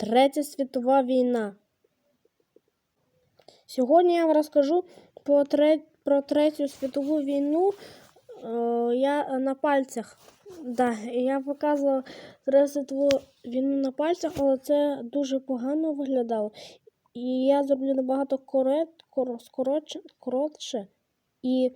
Третя світова війна. Сьогодні я вам розкажу про, тре... про Третю світову війну. Е, я на пальцях. Да, я показувала Третю світову війну на пальцях, але це дуже погано виглядало. І я зроблю набагато корот... кор... скоротше... коротше. І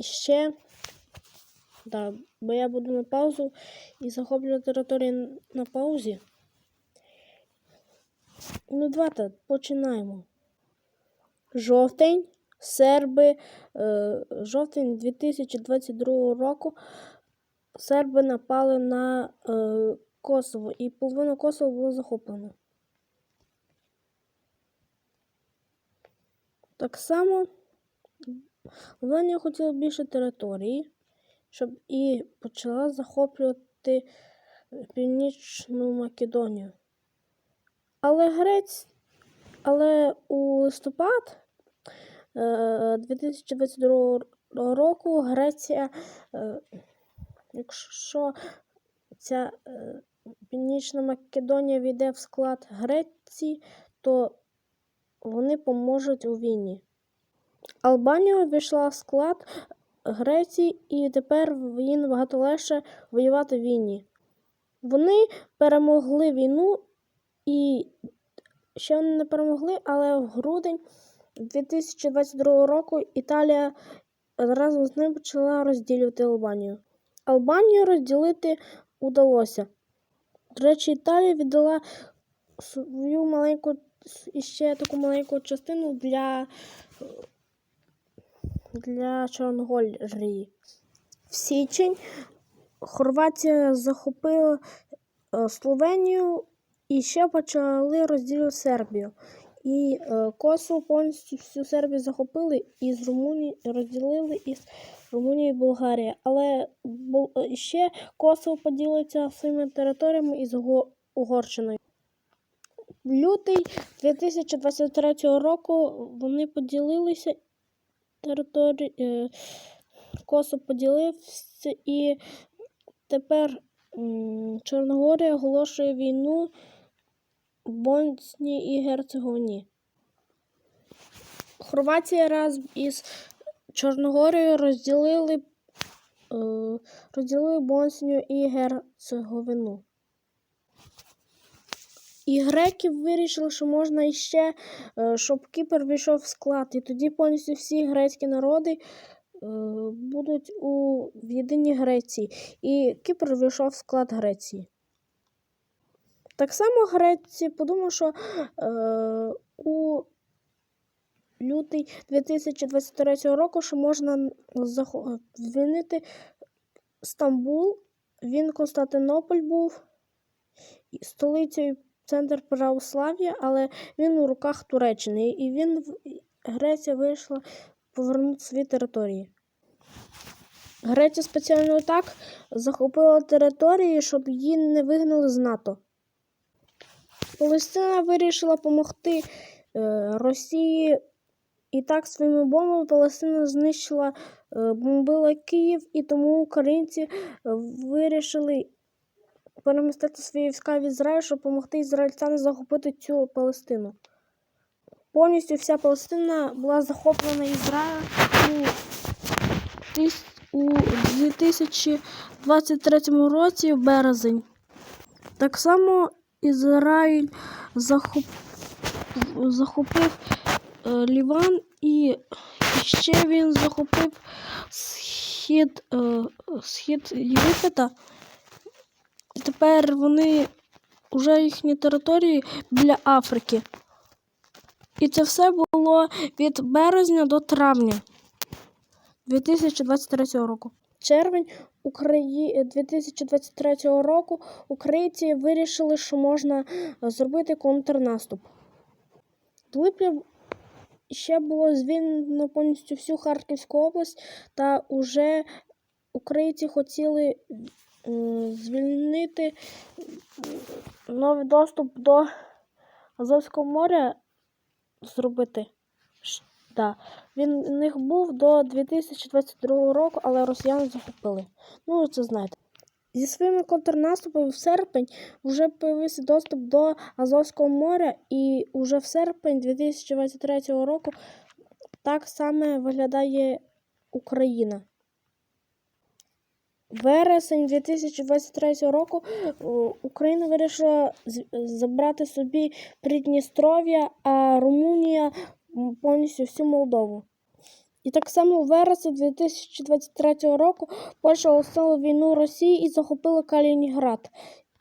ще, да, бо я буду на паузу і захоплю територію на паузі. Ну, давайте починаємо. Жовтень, серби, е, жовтень 2022 року серби напали на е, Косово і половину Косово було захоплено. Так само Албанія хотіла більше території, щоб і почала захоплювати Північну Македонію. Але Грець, але у листопад е, 2022 року Греція, е, якщо ця е, Північна Македонія війде в склад Греції, то вони поможуть у війні. Албанія увійшла в склад Греції, і тепер їм набагато легше воювати в війні. Вони перемогли війну і ще вони не перемогли, але в грудень 2022 року Італія разом з ним почала розділювати Албанію. Албанію розділити удалося. До речі, Італія віддала свою маленьку і ще таку маленьку частину для для Чорногорії. В січень Хорватія захопила е, Словенію і ще почали розділ Сербію. І е, Косово повністю всю Сербію захопили і з Румунії розділили із Румунії і Болгарії. Але бу, ще Косово поділиться своїми територіями із Угорщиною. Лютий 2023 року вони поділилися території. Е, Косово поділився і тепер м, Чорногорія оголошує війну Боснії і Герцеговині. Хорватія разом із Чорногорією розділили, е, розділили Боснію і Герцеговину. І греки вирішили, що можна іще, е, щоб Кіпр війшов в склад. І тоді повністю всі грецькі народи е, будуть у в Греції. І Кіпр війшов в склад Греції. Так само Греція подумав, що е, у лютий 2023 року що можна звільнити Стамбул. Він Константинополь був столицею центр православ'я, але він у руках Туреччини. І він Греція вийшла повернути свої території. Греція спеціально так захопила території, щоб її не вигнали з НАТО. Палестина вирішила допомогти е, Росії. І так своїми бомбами Палестина знищила, е, бомбила Київ, і тому українці е, вирішили перемістити свої війська в Ізраїль, щоб допомогти ізраїльтянам захопити цю Палестину. Повністю вся Палестина була захоплена Ізраїлем у 2023 році в березень. Так само Ізраїль захоп... захопив е, Ліван і ще він захопив схід, е, схід Єгипета. І тепер вони вже їхні території біля Африки. І це все було від березня до травня 2023 року. Червень Украї... 2023 року українці вирішили, що можна зробити контрнаступ. До липня ще було звільнено повністю всю Харківську область, та вже українці хотіли звільнити новий доступ до Азовського моря зробити. Да. Він у них був до 2022 року, але росіяни захопили. Ну, це знаєте. Зі своїми контрнаступами в серпень вже появився доступ до Азовського моря, і вже в серпень 2023 року так само виглядає Україна. Вересень 2023 року Україна вирішила забрати собі Придністров'я, а Румунія повністю всю Молдову. І так само у вересні 2023 року Польща оголосила війну Росії і захопила Калінінград,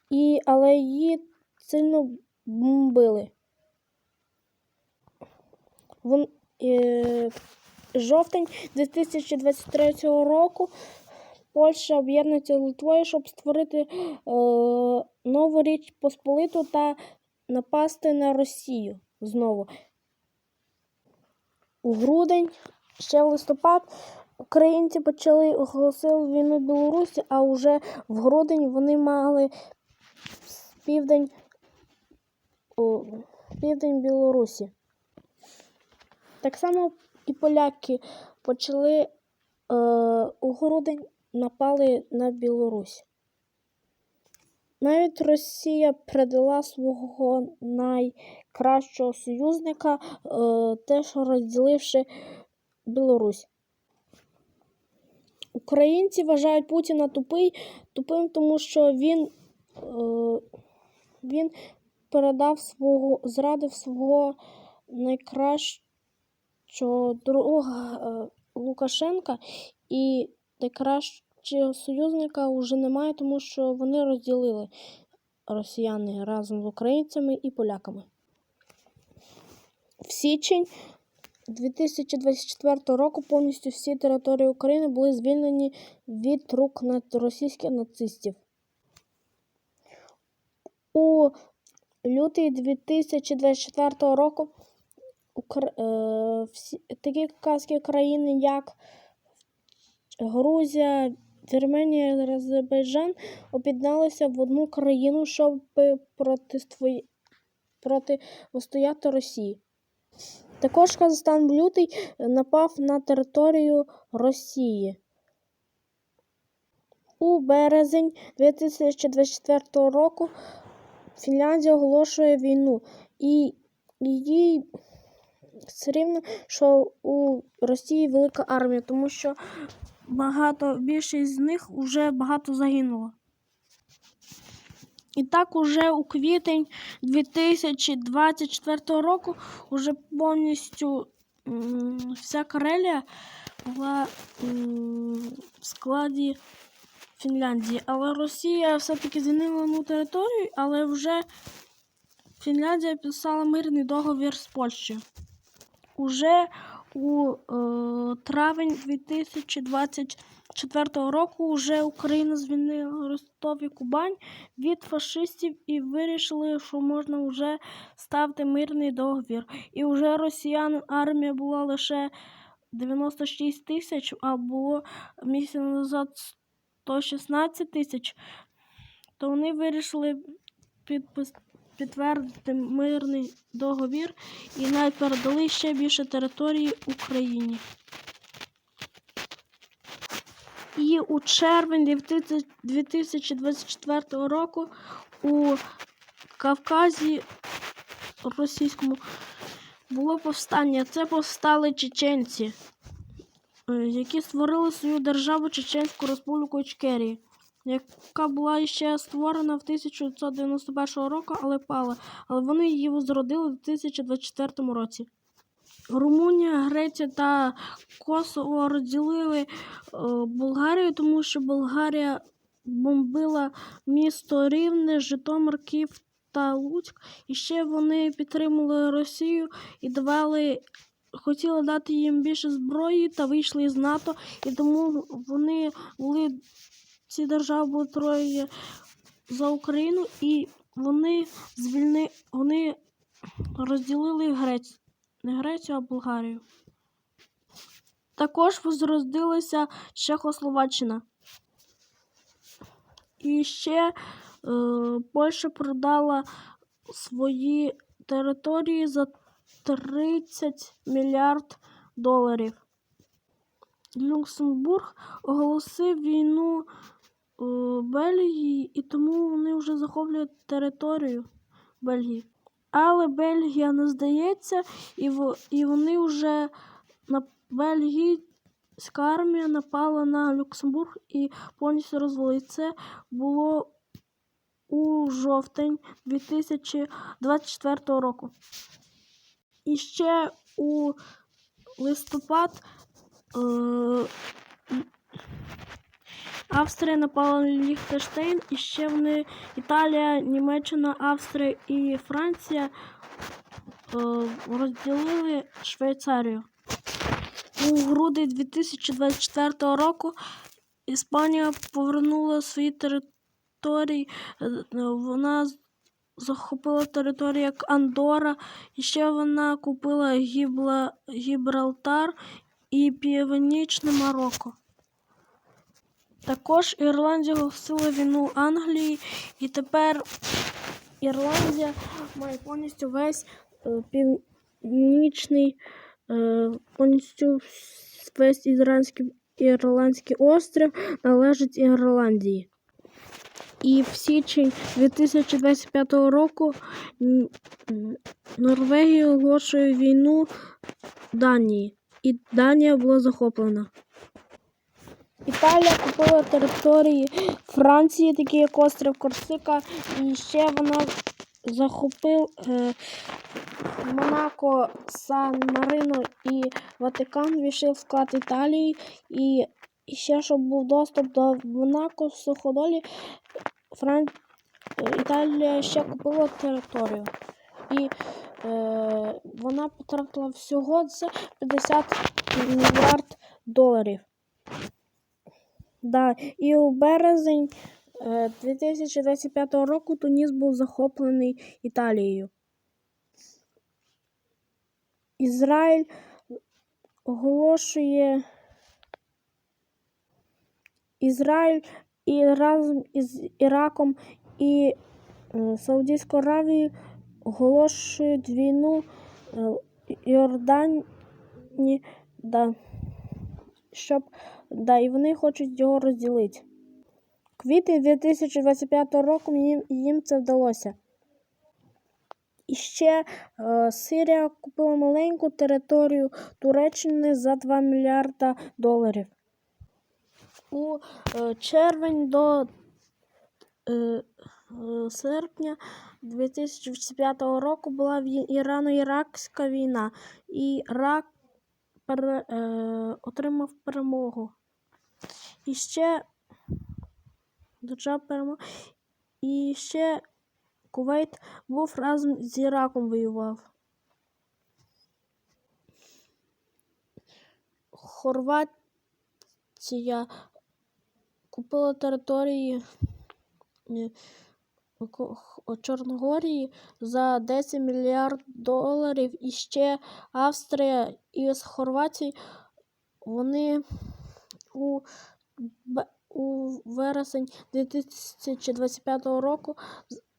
і, але її сильно бомбили. Вон, е, жовтень 2023 року Польща об'єднується Литвою, щоб створити е, нову річ Посполиту та напасти на Росію знову. У грудень, ще в листопад, українці почали оголосили війну Білорусі, а вже в грудень вони мали південь, південь Білорусі. Так само і поляки почали е, у грудень напали на Білорусь. Навіть Росія предала свого найкращого союзника, е, теж розділивши Білорусь. Українці вважають Путіна тупий, тупим, тому що він, е, він передав свого, зрадив свого найкращого друга е, Лукашенка і найкращого союзника вже немає, тому що вони розділили росіяни разом з українцями і поляками. В січень 2024 року повністю всі території України були звільнені від рук російських нацистів. У лютий 2024 року е, такі кавказькі країни, як Грузія, Вірменія, Азербайджан об'єдналися в одну країну, щоб протистояти Росії. Також Казахстан в лютий напав на територію Росії. У березень 2024 року Фінляндія оголошує війну, і їй все рівно, що у Росії велика армія, тому що багато, більшість з них вже багато загинуло. І так уже у квітень 2024 року уже повністю вся Карелія була в складі Фінляндії. Але Росія все-таки звільнила одну територію, але вже Фінляндія підписала мирний договір з Польщею. Уже у е, травень 2024 року вже Україна звільнила Ростов і Кубань від фашистів і вирішили, що можна вже ставити мирний договір. І вже росіян армія була лише 96 тисяч, а було місяць назад 116 тисяч, то вони вирішили підпис... підтвердити мирний договір і навіть передали ще більше території Україні. І у червень 2024 року у Кавказі російському було повстання. Це повстали чеченці, е, які створили свою державу Чеченську Республіку Ічкерії, яка була ще створена в 1991 року, але пала. Але вони її возродили в 2024 році. Румунія, Греція та Косово розділили е, Болгарію, тому що Болгарія бомбила місто Рівне, Житомир, Київ та Луцьк. І ще вони підтримали Росію і давали, хотіли дати їм більше зброї та вийшли з НАТО. І тому вони були, ці держави були троє за Україну, і вони звільни, вони розділили Грецію. Не Грецію, а Болгарію. Також возродилася Чехословаччина. І ще е, Польща продала свої території за 30 мільярд доларів. Люксембург оголосив війну Бельгії, і тому вони вже захоплюють територію Бельгії. Але Бельгія не здається, і, в, і вони вже на Бельгійська армія напала на Люксембург і повністю розвалила. І Це було у жовтень 2024 року. І ще у листопад е, Австрія напала на Ліхтенштейн, і ще вони Італія, Німеччина, Австрія і Франція е, розділили Швейцарію. У грудні 2024 року Іспанія повернула свої території. Е, Вона захопила територію як Андора, і ще вона купила Гібла, Гібралтар і Північне Марокко. Також Ірландія оголосила війну Англії, і тепер Ірландія має повністю весь е, північний, е, повністю весь ізраїльський ірландський острів належить Ірландії. І в січні 2025 року Норвегія оголошує війну Данії, і Данія була захоплена. Італія купила території Франції, такі як острів Корсика, і ще вона захопила е, Монако, Сан Марино і Ватикан війшли в склад Італії. І, ще, щоб був доступ до Монако в Суходолі, Фран... Італія ще купила територію. І е, вона потратила всього це 50 мільярд доларів. Да, і у березень е, 2025 року Туніс був захоплений Італією. Ізраїль оголошує Ізраїль і разом із Іраком і е, Саудівською Аравією оголошують війну е, Йордані, да, щоб Да, і вони хочуть його розділити. Квітень 2025 року їм, їм це вдалося. І ще е, Сирія купила маленьку територію Туреччини за 2 мільярда доларів. У е, червень до е, е, серпня 2025 року була Ірано-Іракська війна, і Ірак пере, е, отримав перемогу. І ще держава перемога. І ще Кувейт був разом з Іраком воював. Хорватія купила території е, Чорногорії за 10 мільярд доларів. І ще Австрія і з Хорватії вони у, у вересень 2025 року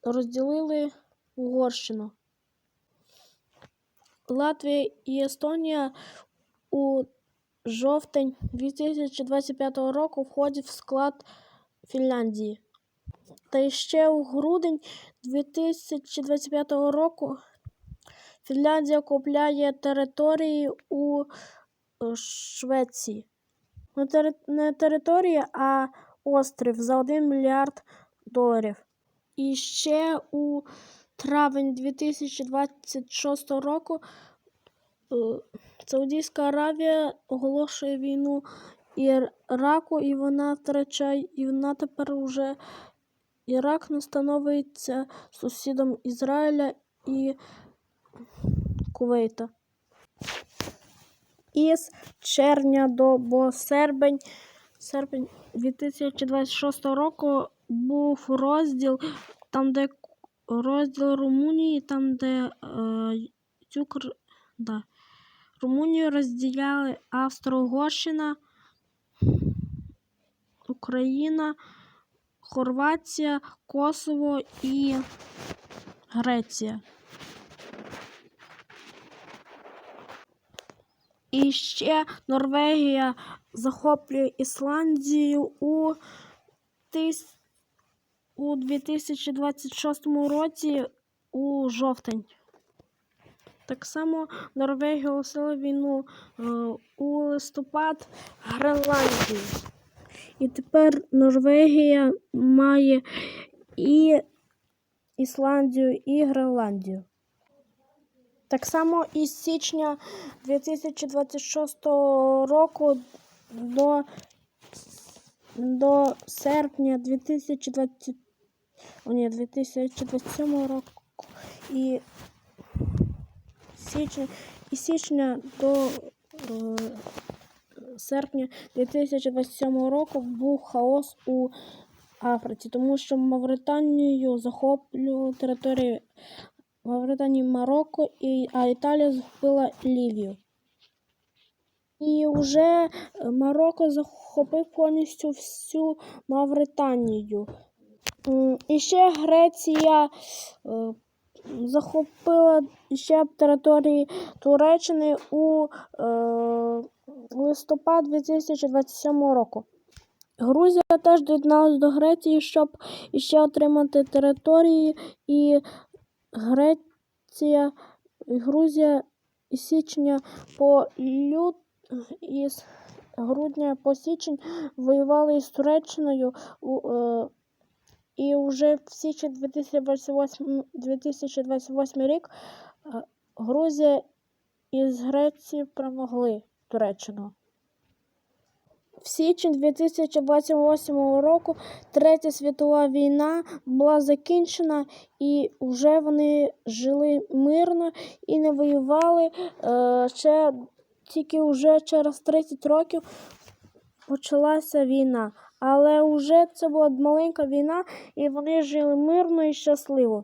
розділили Угорщину. Латвія і Естонія у жовтень 2025 року входять в склад Фінляндії. Та ще у грудень 2025 року Фінляндія купляє території у е, Швеції. Не, тери... не територія, а острів за 1 мільярд доларів. І ще у травень 2026 року е, Саудівська Аравія оголошує війну Іраку, і вона втрачає, і вона тепер уже Ірак не становиться сусідом Ізраїля і Кувейта. Із червня до серпень, серпень 2026 року був розділ, там, де розділ Румунії, там, де е, Юкр, да, Румунію розділяли Австро-Угорщина, Україна, Хорватія, Косово і Греція. І ще Норвегія захоплює Ісландію у у 2026 році у жовтень. Так само Норвегія оголосила війну е, у листопад Гренландії. І тепер Норвегія має і Ісландію, і Гренландію. Так само із січня 2026 року до, до серпня 2020, о, ні, 2027 року і січня, і січня до серпня 2027 року був хаос у Африці, тому що Мавританію захоплювали території Мавританії Марокко, і, а Італія захопила Лівію. І вже Марокко захопив повністю всю Мавританію. І ще Греція е, захопила ще території Туреччини у е, листопад 2027 року. Грузія теж доєдналась до Греції, щоб іще отримати території, і Греція, Грузія із січня по лют із грудня по січень воювали із Туреччиною е, і вже в січні 2028, 2028 рік е, Грузія із Греції перемогли Туреччину. В січні 2028 року Третя світова війна була закінчена, і вже вони жили мирно і не воювали. Е, ще тільки вже через 30 років почалася війна. Але вже це була маленька війна, і вони жили мирно і щасливо.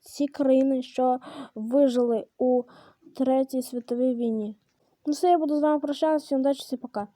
Ці країни, що вижили у Третій світовій війні. Ну все, я буду з вами прощатися. Удачі, всім пока.